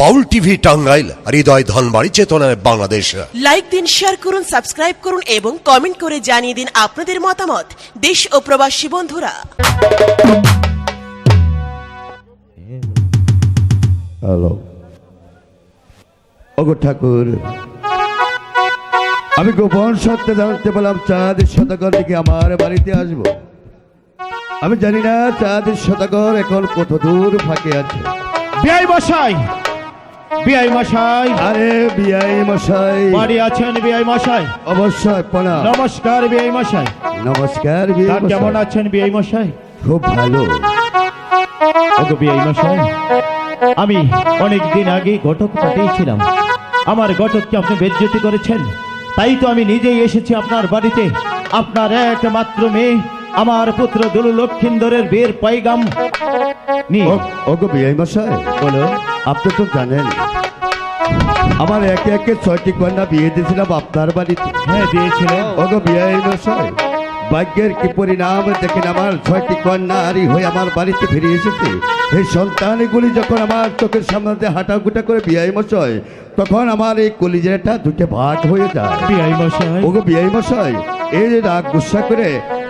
বাউল TV Tangail হৃদয় ধনবাড়ি চেতনায় Bangladesh. Like দিন share করুন সাবস্ক্রাইব করুন এবং কমেন্ট করে জানিয়ে দিন আপনাদের মতামত। দেশ ও প্রবাসী বন্ধুরা। হ্যালো ওগো ঠাকুর আমি গোপন সত্যি জানতে পেলাম চাঁদের শতকর থেকে আমার বাড়িতে আসব। আমি জানি না চাঁদের শতকর এখন কত দূর ফাঁকে আছে। মশাই বিআই মশাই। আরে বিআই মশাই। বাড়ি আছেন বিআই মশাই? অবশ্যই প্রণাম। নমস্কার বিআই মশাই। নমস্কার বিআই তা কেমন আছেন বিআই মশাই? খুব ভালো। ওগো বিআই মশাই আমি অনেক দিন আগে ঘটক পাঠিয়েছিলাম। আমার ঘটককে আপনি বেজ্জতি করেছেন? তাই তো আমি নিজেই এসেছি আপনার বাড়িতে। আপনার একমাত্র মেয়ে আমার পুত্র দুলু লক্ষিন্দরের বিয়ের পাইগাম। নিয়ে ওগো বিআই মশাই বলো আপনি তো জানেন। আমার একে একে ছয়টি কন্যা বিয়ে দিয়েছিলাম আপনার বাড়িতে। হ্যাঁ দিয়েছিলেন ওগো বিআই মশাই ভাগ্যের কি পরিণাম দেখেন আমার ছয়টি কন্যা আরি হয়ে আমার বাড়িতে ফিরে এসেছে। এই সন্তানগুলি যখন আমার চোখের সামনে দিয়ে হাঁটাগুটা করে বিআই মশাই তখন আমার এই কলিজাটা দুটো ভাগ হয়ে যায়। বিআই মশাই ওগো বিআই মশাই এই যে রাগ গুসা করে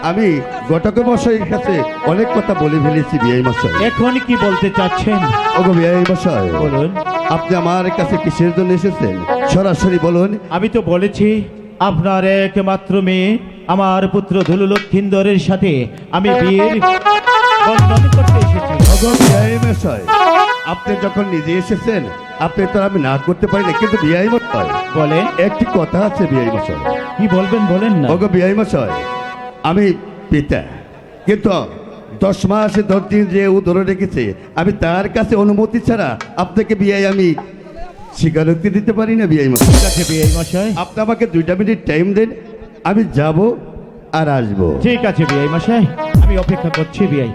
আমি গটক মশাইয়ের কাছে অনেক কথা বলে ফেলেছি বিআই মশাই এখন কি বলতে চাচ্ছেন? ওগো বিআই মশাই বলুন। আপনি আমার কাছে কিসের জন্য এসেছেন? সরাসরি বলুন। আমি তো বলেছি আপনার একমাত্র মেয়ে আমার পুত্র ধুলু লক্ষিন্দরের সাথে আমি বিয়ের বন্ধন করতে এসেছি। ওগো বিআই মশাই আপনি যখন নিজে এসেছেন আপনি তো আমি না করতে পারি না কিন্তু বিআই মশাই বলেন। একটি কথা আছে বিআই মশাই কি বলবেন বলেন না। ওগো বিআই মশাই আমি পিতা। কিন্তু দশ মাস দশ দিন যে ও ধরে রেখেছে আমি তার কাছে অনুমতি ছাড়া আপনাকে বিআই আমি স্বীকারোক্তি দিতে পারি না বিআই মশাই? ঠিক আছে বিআই মশাই। আপনি আমাকে দুইটা মিনিট টাইম দেন আমি যাব আর আসব। ঠিক আছে বিআই মশাই। আমি অপেক্ষা করছি বিআই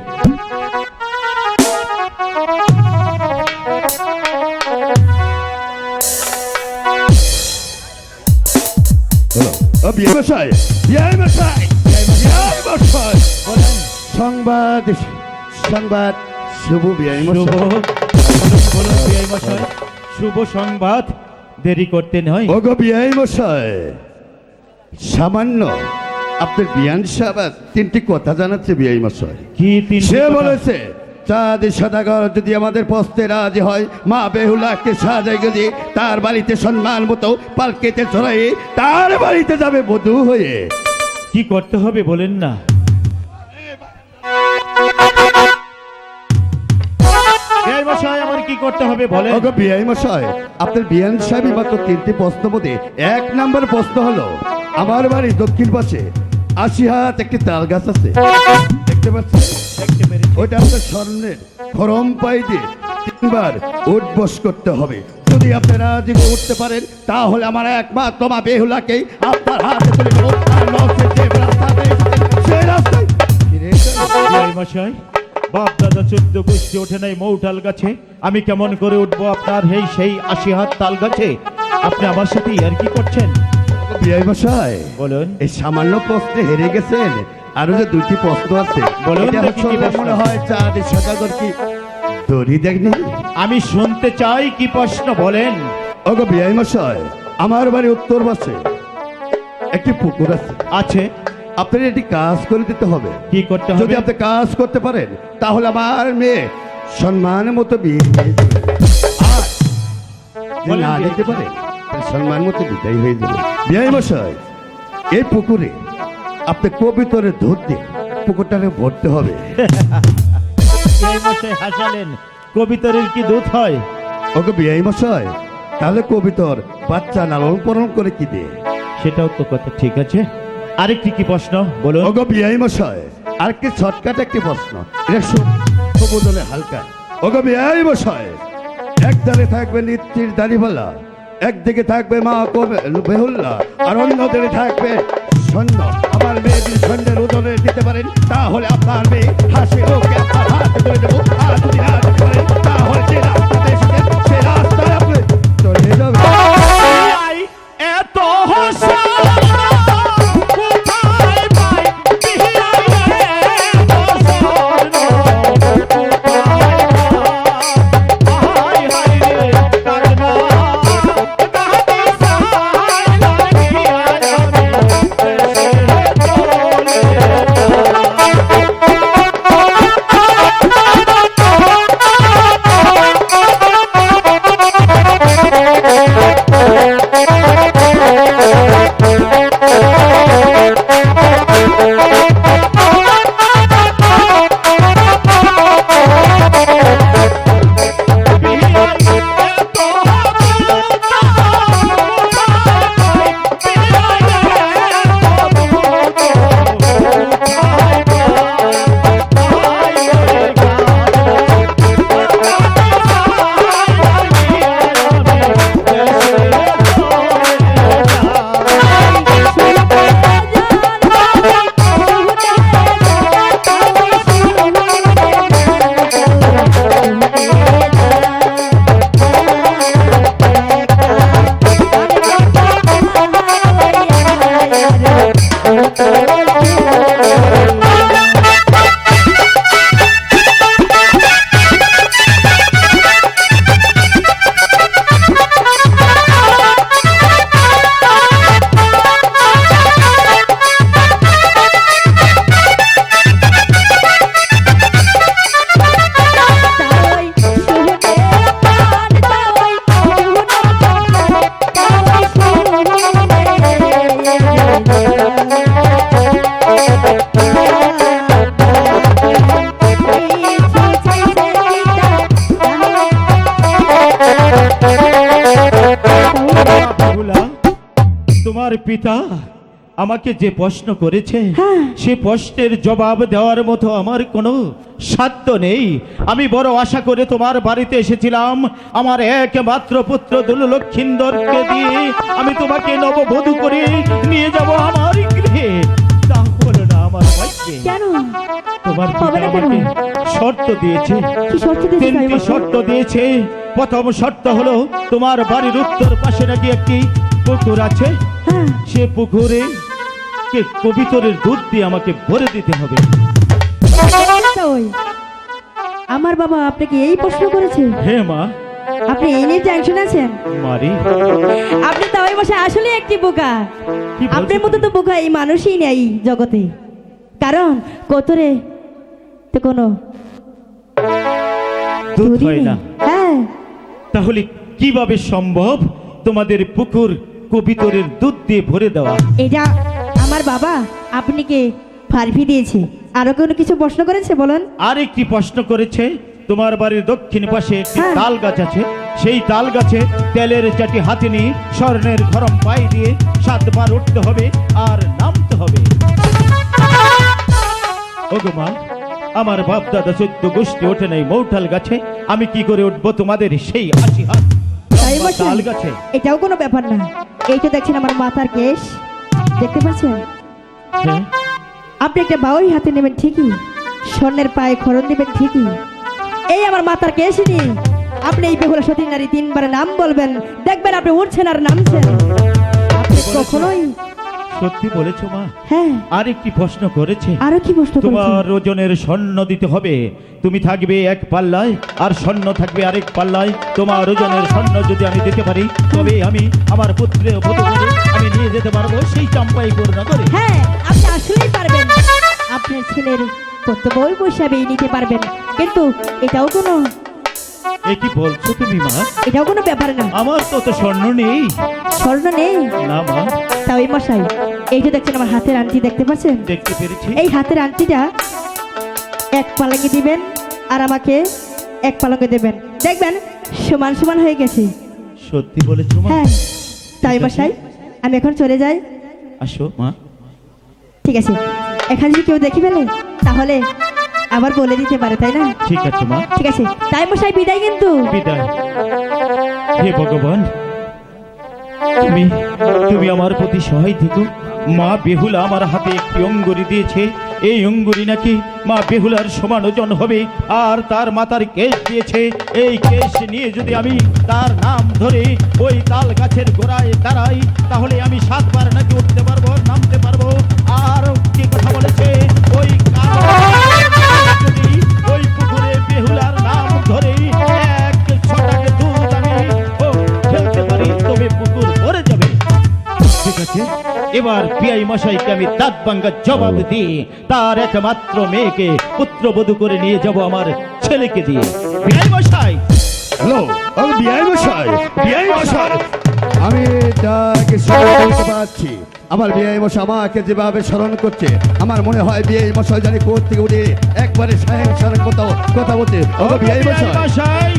ও বিআই মশাই বিআই মশাই! সংবাদ সংবাদ শুভ শুভ বলুন, বিআই মশাই শুভ সংবাদ দেরি করতে নয়। ওগো বিআই মশাই সামান্য আপনার বিয়ান সাহেব তিনটি কথা জানাচ্ছে বিআই মশাই। কি তিন সে বলেছে চাঁদ সদাগর যদি আমাদের পস্তে রাজি হয় মা বেহুলাকে সাজাই গেলে তার বাড়িতে সম্মান মতো পালকেতে চড়াই তার বাড়িতে যাবে বধূ হয়ে। কি করতে হবে বলেন না। কি করতে হবে বলেন। ওগো বিআই মশাই আপনার বিয়ান সাহেব মাত্র তিনটি প্রশ্ন মধ্যে এক নম্বর প্রশ্ন হলো আমার বাড়ি দক্ষিণ পাশে আশি হাত একটি তাল গাছ আছে। দেখতে পাচ্ছেন? ওইটা আপনার স্বর্ণের খরম পাই দিয়ে তিনবার উঠবস করতে হবে। যদি আপনারা যদি উঠতে পারেন তাহলে আমার একমাত্র মা বেহুলাকেই আপনার হাতে তুলে মশাই। বাপ দাদা চোদ্দ গোষ্ঠী ওঠে নাই মৌটাল গাছে। আমি কেমন করে উঠবো আপনার এই সেই আশি হাত তাল গাছে? আপনি আমার সাথে আর কি করছেন? বিআই মশাই বলুন। এই সামান্য প্রশ্নে হেরে গেছেন। আরও যে দুটি প্রশ্ন আছে বলুন? মনে হয় চাঁদ কি? দড়ি দেখনি আমি শুনতে চাই কি প্রশ্ন বলেন। ওগো বিআই মশাই আমার বাড়ি উত্তর পাশে। একটি পুকুর আছে। আছে। আপনার এটি কাজ করে দিতে হবে। কি করতে হবে? যদি আপনি কাজ করতে পারেন তাহলে আমার মেয়ে সম্মানের মতো বিয়ে আর না? দিতে পারে সম্মান মতো বিদায় হয়ে যাবে। বিআই মশাই এই পুকুরে আপনি কবিতরে দিয়ে পুকুরটাকে ভরতে হবে। হাসালেন কবিতরের কি দুধ হয়? ওকে বিআই মশাই তাহলে কবিতর বাচ্চা লালন পালন করে কি দিয়ে? সেটাও তো কথা ঠিক আছে। আরেকটি কি প্রশ্ন? বলুন। ওগো বিআই মশাই, আর কি শর্টকাট একটি প্রশ্ন? এটা সবুদলে হালকা। ওগো বিআই মশাই একদারে থাকবে নিত্যির দাড়িপাল্লা একদিকে থাকবে মা বেহুল্লা, আর অন্যদিকে থাকবে সৈন্য। আমার মেয়ে যদি সৈন্যের দিতে পারেন তাহলে আপনার মেয়ে হাসি ওকে হাতে ধরে দেবো। আর যদি না দিতে পারেন তাহলে পিতা আমাকে যে প্রশ্ন করেছে হ্যাঁ। সে প্রশ্নের জবাব দেওয়ার মতো আমার কোনো সাধ্য নেই। আমি বড় আশা করে তোমার বাড়িতে এসেছিলাম। আমার একমাত্র পুত্র দুলু লক্ষিন্দরকে দিয়ে আমি তোমাকে নববধূ করে নিয়ে যাব আমার গৃহে। তা হলো না আমার ভাগ্যে তোমার পিতা আমাকে শর্ত দিয়েছে। কি শর্ত দিয়েছে তিনটি শর্ত দিয়েছে। প্রথম শর্ত হলো তোমার বাড়ির উত্তর পাশে নাকি একটি পুকুর আছে? সে পুকুরে কে কবিতরের দুধ দিয়ে আমাকে ভরে দিতে হবে। আমার বাবা আপনাকে এই প্রশ্ন করেছে। হে মা। আপনি এই নিয়ে টেনশন আছেন? মারি। আপনি তাই বসে আসলে একটি বোকা। আপনার মতো তো বোকা এই মানুষই নেই জগতে। কারণ কোতরে তো কোনো দুধ হয় না। হ্যাঁ। তাহলে কীভাবে সম্ভব তোমাদের পুকুর কবিতরের দুধ দিয়ে ভরে দেওয়া। এটা আমার বাবা আপনাকে ফারফি দিয়েছে? আরও কোনো কিছু প্রশ্ন করেছে বলুন? আর একটি প্রশ্ন করেছে তোমার বাড়ির দক্ষিণ পাশে একটি হ্যাঁ। তাল গাছ আছে। সেই তাল গাছে তেলের চাটি হাতে নিয়ে স্বর্ণের গরম পায়ে দিয়ে সাতবার উঠতে হবে আর নামতে হবে। ওগো মা আমার বাপ দাদা চোদ্দ গোষ্ঠী ওঠে নাই মৌঠাল গাছে। আমি কি করে উঠবো তোমাদের সেই আশি হাত তাই লম্বা বসে তাল গাছে। এটাও কোনো ব্যাপার না। এইটা দেখছেন আমার মাথার কেশ দেখতে পাচ্ছেন? হ্যাঁ। আপনি একটা বাউই হাতে নেবেন ঠিকই স্বর্ণের পায়ে খরণ দেবেন ঠিকই। এই আমার মাথার কেশ নিয়ে আপনি এই বেহুলা সতী নারী তিনবার নাম বলবেন দেখবেন আপনি উঠছেন আর নামছেন। আপনি কখনোই সত্যি বলেছ মা? হ্যাঁ। আর একটি প্রশ্ন করেছে। আরও কি প্রশ্ন তোমার ওজনের স্বর্ণ দিতে হবে। তুমি থাকবে এক পাল্লায় আর স্বর্ণ থাকবে আরেক পাল্লায়। তোমার ওজনের স্বর্ণ যদি আমি দিতে পারি তবে আমি আমার পুত্রে আমি নিয়ে যেতে পারব সেই চাম্পাই পূর্ণ করে হ্যাঁ আপনি আসলেই পারবেন। আপনার ছেলের কর্তব্য হিসাবে নিতে পারবেন। কিন্তু এটাও কোনো এ কি বলছো তুমি মা? এটাও কোনো ব্যাপার না। আমার তো তো স্বর্ণ নেই। স্বর্ণ নেই? না মা। তা ওই মশাই এই যে দেখছেন আমার হাতের আংটি দেখতে পাচ্ছেন? দেখতে পেরেছি। এই হাতের আংটিটা এক পালঙ্গে দিবেন আর আমাকে এক পালঙ্গে দেবেন। দেখবেন সমান সমান হয়ে গেছে। সত্যি বলেছ মা? হ্যাঁ। তাই মশাই আমি এখন চলে যাই। আসো মা। ঠিক আছে। এখানে যদি কেউ দেখে ফেলে তাহলে আবার বলে দিতে পারে তাই না? ঠিক আছে মা। ঠিক আছে। তাই মশাই বিদায় কিন্তু। বিদায়। হে ভগবান তুমি তুমি আমার প্রতি সহায় থেকো। মা বেহুলা আমার হাতে একটি অঙ্গুরি দিয়েছে। এই অঙ্গুরি নাকি মা বেহুলার সমান ওজন হবে আর তার মাথার কেশ দিয়েছে। এই কেশ নিয়ে যদি আমি তার নাম ধরে ওই তাল গাছের গোড়ায় দাঁড়াই তাহলে আমি সাতবার নাকি উঠতে পারব নামতে পারব। আর কি কথা বলেছে? ওই কালো এবার পিআই মশাইকে আমি দাঁত ভাঙ্গা জবাব দিয়ে তার একমাত্র মেয়েকে পুত্রবধূ করে নিয়ে যাব আমার ছেলেকে দিয়ে। পিআই মশাই! হ্যালো, আমি বিআই মশাই বিআই মশাই। আমি তাকে স্মরণ করতে পারছি। আমার বিয়ে মশাই আমাকে যেভাবে স্মরণ করছে আমার মনে হয় বিয়ে মশাই জানি কোথেকে থেকে উঠে একবারে সাহেব স্মরণ কোথাও কথা বলছে ও মশাই।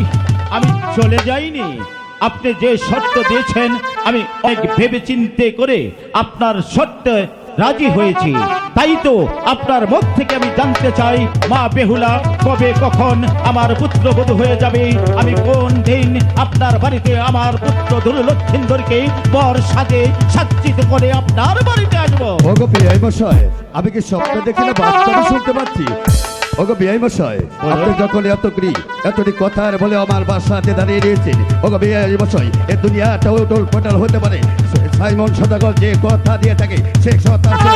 আমি চলে যাইনি। আপনি যে শর্ত দিয়েছেন আমি অনেক ভেবে চিন্তে করে আপনার শর্তে রাজি হয়েছি। তাই তো আপনার মুখ থেকে আমি জানতে চাই মা বেহুলা কবে কখন আমার পুত্রবধূ হয়ে যাবে? আমি কোন দিন আপনার বাড়িতে আমার পুত্র দুরু লক্ষিন্দরকে বর সাথে সাজ্জিত করে আপনার বাড়িতে আসব? ওগো বিআই মশাই আমি কি স্বপ্ন দেখি না বাস্তবে শুনতে পাচ্ছি? ওগো বিআই মশাই আপনি যখন এত গ্রি এতটি কথার বলে আমার বাসাতে দাঁড়িয়ে রয়েছেন ওগো বিআই মশাই এ দুনিয়াটা উটোল পটাল হতে পারে। সাইমন সদাগর যে কথা দিয়ে থাকে, সে কথা সে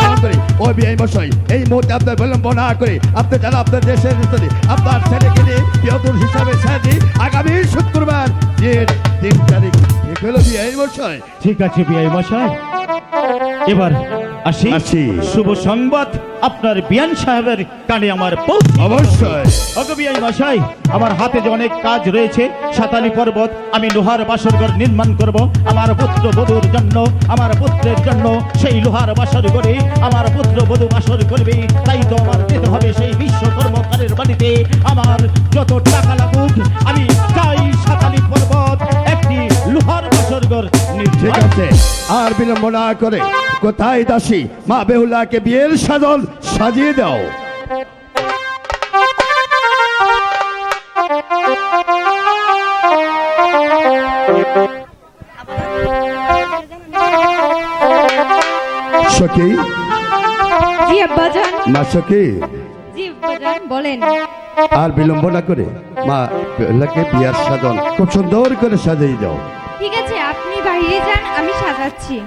পালন করে। ও বিআই মশাই এই মুহূর্তে আপনার বিলম্ব না করে, আপনি জানা আপনার দেশের আপনার ছেলেকে নিয়ে হিসাবে সাজি আগামী শুক্রবার যে হলো বিআই মশাই ঠিক আছে বিআই মশাই। এবার আসি। আসি। শুভ সংবাদ। আপনার বিয়ান সাহেবের কানে আমার অবশ্যই। অগবিআই মশাই আমার হাতে যে অনেক কাজ রয়েছে সাতালি পর্বত আমি লোহার বাসরঘর নির্মাণ করব। আমার পুত্র বধুর জন্য আমার পুত্রের জন্য সেই লোহার বাসর করে আমার পুত্র বধূ বাসর করবে। তাই তো আমার যেতে হবে সেই বিশ্বকর্মকারের বাড়িতে। আমার যত টাকা লাগুক আমি চাই সাতালি পর্বত আর বিলম্ব না করে কোথায় দাসী? মা বেহুলাকে বিয়ের সাধন সাজিয়ে দাও। সখী? জি আব্বাজান। মা সখী? জি আব্বাজান বলেন। আর বিলম্ব না করে মা বেহুলাকে বিয়ার সাধন খুব সুন্দর করে সাজিয়ে দাও। ঠিক